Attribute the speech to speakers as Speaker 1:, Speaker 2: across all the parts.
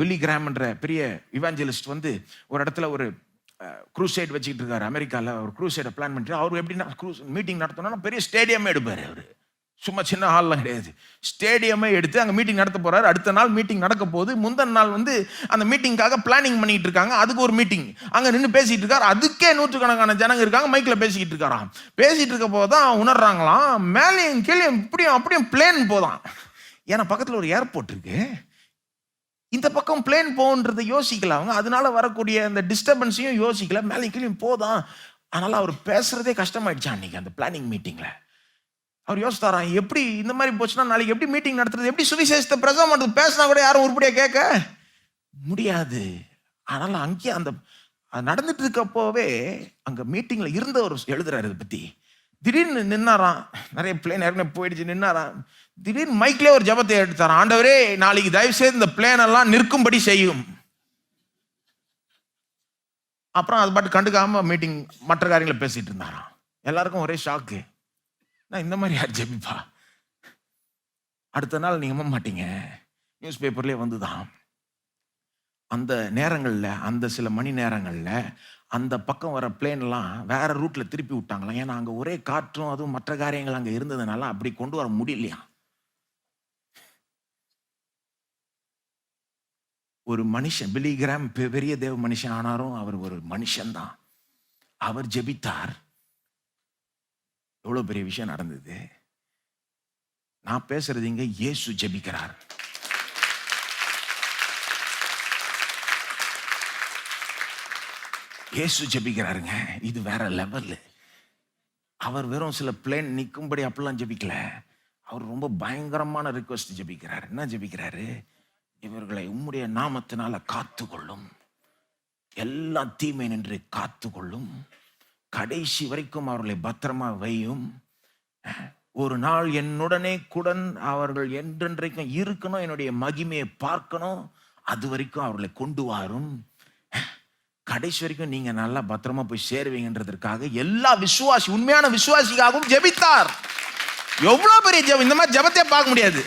Speaker 1: பில்லி கிராம்ன்ற பெரிய இவாஞ்சலிஸ்ட் வந்து ஒரு இடத்துல ஒரு குரூசைட் வச்சுக்கிட்டு இருக்காரு. அமெரிக்காவில் ஒரு குரூசைடை பிளான் பண்ணிட்டு அவர் எப்படின்னா க்ரூஸ் மீட்டிங் நடத்தணும்னா பெரிய ஸ்டேடியமே எடுப்பார் அவர். சும்மா சின்ன ஹால்லாம் கிடையாது. ஸ்டேடியமே எடுத்து அங்கே மீட்டிங் நடத்த போகிறாரு அடுத்த நாள் மீட்டிங் நடக்க போகுது. முந்தின நாள் வந்து அந்த மீட்டிங்காக பிளானிங் பண்ணிட்டு இருக்காங்க. அதுக்கு ஒரு மீட்டிங் அங்கே நின்று பேசிகிட்டு இருக்காரு. அதுக்கே நூற்றுக்கணக்கான ஜனங்க இருக்காங்க. மைக்கில் பேசிக்கிட்டு இருக்காராம். பேசிகிட்டு இருக்க போது தான் உணர்றாங்களாம். மேலேயும் கீழே இப்படியும் அப்படியும் பிளேன் போதான். ஏன்னா பக்கத்தில் ஒரு ஏர்போர்ட் இருக்குது இந்த பக்கம் பிளேன் போகுன்றதை யோசிக்கல அவங்க. அதனால வரக்கூடிய அந்த டிஸ்டர்பன்ஸையும் யோசிக்கல. மேலே கீழே போதான். அதனால அவர் பேசுறதே கஷ்டமாயிடுச்சு அன்னைக்கு அந்த பிளானிங் மீட்டிங்ல அவர் யோசித்தாராம் எப்படி இந்த மாதிரி போச்சுன்னா நாளைக்கு எப்படி மீட்டிங் நடத்துறது? எப்படி சுவிசேஷத்தை பிரசவம் பண்ணுறது பேசினா கூட யாரும் உருப்படியா கேட்க முடியாது. அதனால அங்கேயே அந்த அது நடந்துட்டு இருக்கப்போவே அங்க மீட்டிங்ல இருந்தவர் எழுதுறாரு இதை பத்தி. திடீர்னு நின்னாராம். நிறைய பிளேன் ஏற்கனவே போயிடுச்சு நின்னாராம். திடீர்னு மைக்லேயே ஒரு ஜபத்தை எடுத்தாராம். ஆண்டவரே நாளைக்கு தயவு செய்து இந்த பிளேன் எல்லாம் நிற்கும்படி செய்யும். அப்புறம் அது பாட்டு கண்டுக்காம மீட்டிங் மற்ற காரியங்களை பேசிட்டு இருந்தாராம். எல்லாருக்கும் ஒரே ஷாக்கு நான் இந்த மாதிரி யார் ஜெபிப்பா? அடுத்த நாள் நீங்க மாட்டீங்க. நியூஸ் பேப்பர்லேயே வந்துதான் அந்த நேரங்களில் அந்த சில மணி நேரங்களில் அந்த பக்கம் வர பிளேன்லாம் வேற ரூட்ல திருப்பி விட்டாங்களாம். ஏன்னா அங்கே ஒரே காற்றும் அதுவும் மற்ற காரியங்கள் அங்கே இருந்ததுனால அப்படி கொண்டு வர முடியலையா ஒரு மனுஷன் பிலிகிராம் பெரிய தேவ மனுஷன் ஆனாரும் அவர் ஒரு மனுஷன்தான். அவர் ஜெபித்தார். எவ்வளோ பெரிய விஷயம் நடந்தது. நான் பேசுறது இங்க இயேசு ஜெபிக்கிறார். இயேசு ஜெபிக்கிறாருங்க. இது வேற லெவல் அவர் வெறும் சில பிளேன் நிற்கும்படி அப்படிலாம் ஜெபிக்கல. அவர் ரொம்ப பயங்கரமான ரிக்வஸ்ட் ஜெபிக்கிறார். என்ன ஜெபிக்கிறாரு? இவர்களை உம்முடைய நாமத்தினால காத்துக்கொள்ளும். எல்லா தீமை நின்று காத்துக்கொள்ளும். கடைசி வரைக்கும் அவர்களை பத்திரமா வையும். ஒரு நாள் என்னுடனே குடன் அவர்கள் என்றென்றைக்கும் இருக்கணும். என்னுடைய மகிமையை பார்க்கணும். அது வரைக்கும் அவர்களை கொண்டு வாரும். கடைசி வரைக்கும் நீங்க நல்லா பத்திரமா போய் சேருவீங்கன்றதுக்காக எல்லா விசுவாசி உண்மையான விசுவாசிக்காகவும் ஜெபித்தார். எவ்வளவு பெரிய ஜெபம்? இந்த மாதிரி ஜெபத்தே பார்க்க முடியாது.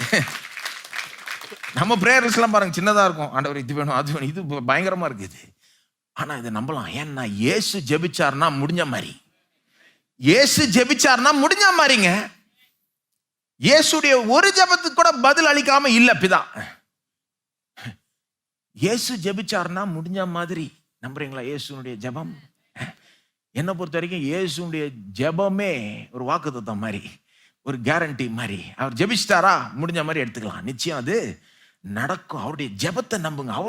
Speaker 1: நம்ம பிரேயர்ஸ்லாம் பாருங்க சின்னதா இருக்கும். ஆண்டவர் இது வேணும் அது வேணும் இது பயங்கரமா இருக்குது ஆனா இதை நம்பலாம். ஏன்னா ஏசு ஜெபிச்சார்னா முடிஞ்ச மாதிரி. ஏசு ஜெபிச்சார்னா முடிஞ்ச மாதிரிங்க. இயேசுடைய ஒரு ஜெபத்துக்கு கூட பதில் அளிக்காம இல்லை பிதா. இயேசு ஜெபிச்சார்னா முடிஞ்ச மாதிரி. நம்புறீங்களா இயேசுனுடைய ஜெபம்? என்னை பொறுத்த வரைக்கும் இயேசுடைய ஜெபமே ஒரு வாக்குத்தத்தம் மாதிரி ஒரு கேரண்டி மாதிரி. அவர் ஜெபிச்சிட்டாரா? முடிஞ்ச மாதிரி எடுத்துக்கலாம். நிச்சயம் அது நடக்கும். அவருடைய ஜெபத்தை நம்புங்க. அவர்